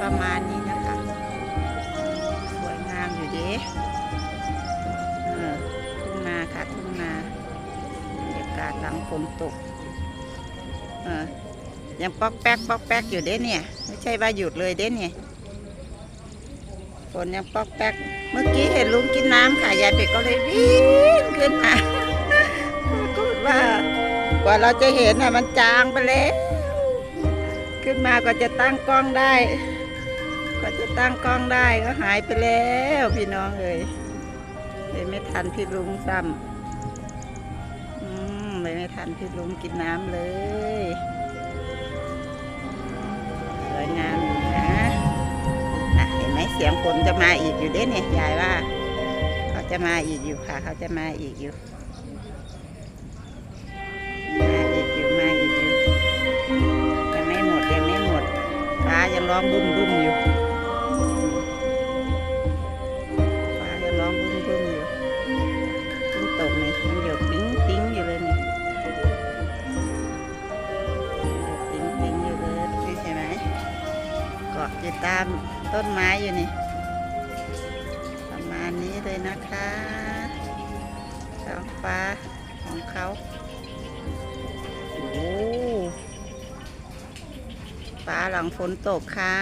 ประมาณนี้นะคะ สวยงามอยู่เด้เออทุ่งนาค่ะทุ่งนาบรรยากาศหลังฝนตก เออยังปอกแป๊กปอกแป๊กอยู่เด้เนี่ย ไม่ใช่ว่าหยุดเลยเด้เนี่ยฝนยังปอกแป๊ก เมื่อกี้เห็นลุงกินน้ำค่ะ ยายเป็ดก็เลยวิ่งขึ้นมากดว่ากว่าเราจะเห็นน่ะมันจางไปเลยขึ้นมากว่าจะตั้งกล้องได้ ก็จะตั้งกล้องได้ก็หายไปแล้วพี่น้องเอ้ยเลยไม่ทันพี่ลุงซ้ำอืมเลยไม่ทันพี่ลุงกินน้ำเลยสวยงามนะอะเห็นไหมเสียงฝนจะมาอีกอยู่เด้เนี่ยยายว่า เขาจะมาอีกอยู่ค่ะ เขาจะมาอีกอยู่มาอีกอยู่มาอีกอยู่ยังไม่หมดยังไม่หมดฟ้ายังร้องบุ้มบุ้มอยู่ ตามต้นไม้อยู่นี่ ประมาณนี้เลยนะคะท้องฟ้าของเขาโอ้ฟ้าหลังฝนตกค่ะ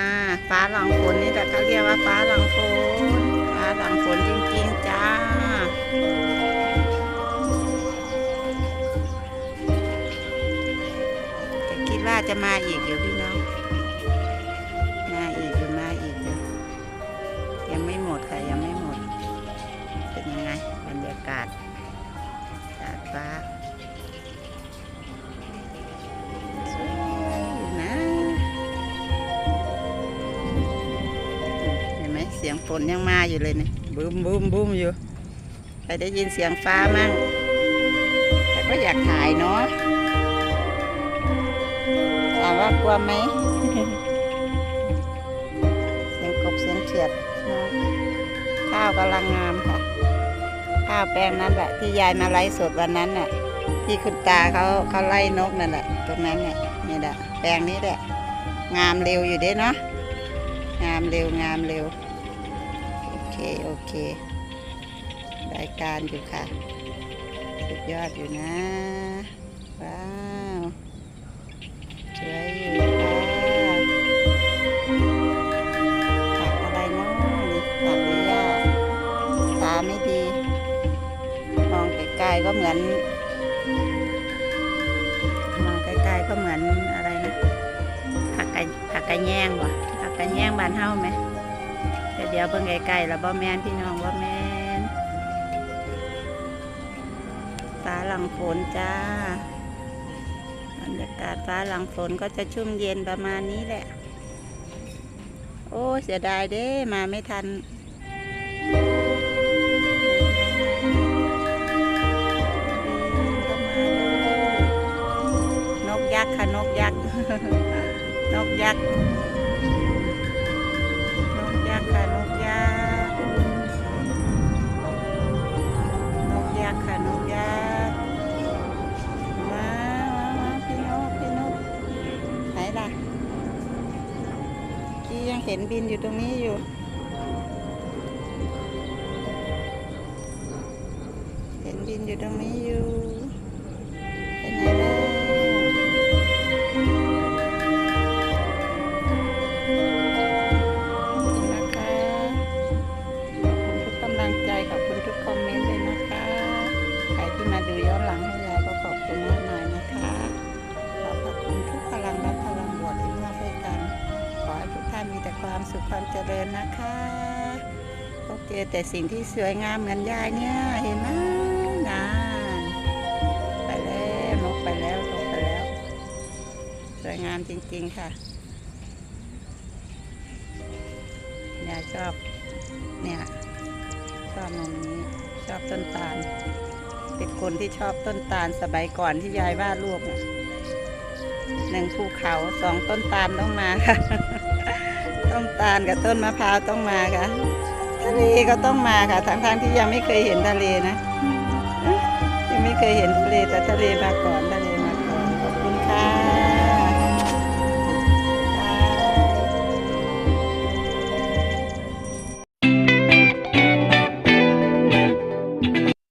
ฟ้าหลังฝนนี่แต่เขาเรียกว่าฟ้าหลังฝน ฟ้าหลังฝนจริงๆจ้าแต่คิดว่าจะมาอีกอยู่พี่น้อง ฟ้าสวยอยู่นะ เห็นไหมเสียงฝนยังมาอยู่เลยเนี่ยบูมบูมบูมอยู่ใครได้ยินเสียงฟ้ามั่งแต่ก็อยากถ่ายเนาะถามว่ากลัวไหมเสียงกบเสียงเขียดเนาะข้าวกำลังงามค่ะ ข้าวแปลงนั้นแหละที่ยายมาไล่สดวันนั้นน่ะที่คุณตาเขาเขาไล่นกนั่นแหละ ตรงนั้นเนี่ยนี่แหละแปลงนี้แหละงามเร็วอยู่เด้เนาะงามเร็วงามเร็วโอเคโอเครายการอยู่ค่ะสุดยอดอยู่นะว้าวสวยอยู่ ก็เหมือนมองไกลๆก็เหมือนอะไรนะผักกะผักกะแยงว่ะผักกะแยงบานเฮาไหมแต่เดี๋ยวเบิ่งไกลๆแล้วบ่แม่นพี่น้องบ่แม่นฟ้าหลังฝนจ้าบรรยากาศฟ้าหลังฝนก็จะชุ่มเย็นประมาณนี้แหละ โอ้เสียดายเด้มาไม่ทัน ษ์ค่ะนกยักษ์นกยักษ์นกยักษ์ค่ะนกยักษ์นกยักษ์ค่ะนกยักษ์มามามาพี่นกพี่นกไหนล่ะที่ยังเห็นบินอยู่ตรงนี้อยู่ เห็นบินอยู่ตรงนี้อยู่ ความสุขความเจริญนะคะพบเจอแต่สิ่งที่สวยงามเหมือนยายเนี่ยเห็นไหมนานไปแล้วนกไปแล้วนกไปแล้ว สวยงามจริงๆค่ะยายชอบเนี่ยชอบมุมนี้ชอบต้นตาล เป็นคนที่ชอบต้นตาลสมัยก่อนที่ยายวาดรูปเนี่ยหนึ่งภูเขาสองต้นตาลต้องมาค่ะ ต้นตาลกับต้นมะพร้าวต้องมาค่ะ ทะเลก็ต้องมาค่ะทั้งๆทที่ยังไม่เคยเห็นทะเลนะยังไม่เคยเห็นทะเลแต่ทะเลมาก่อนทะ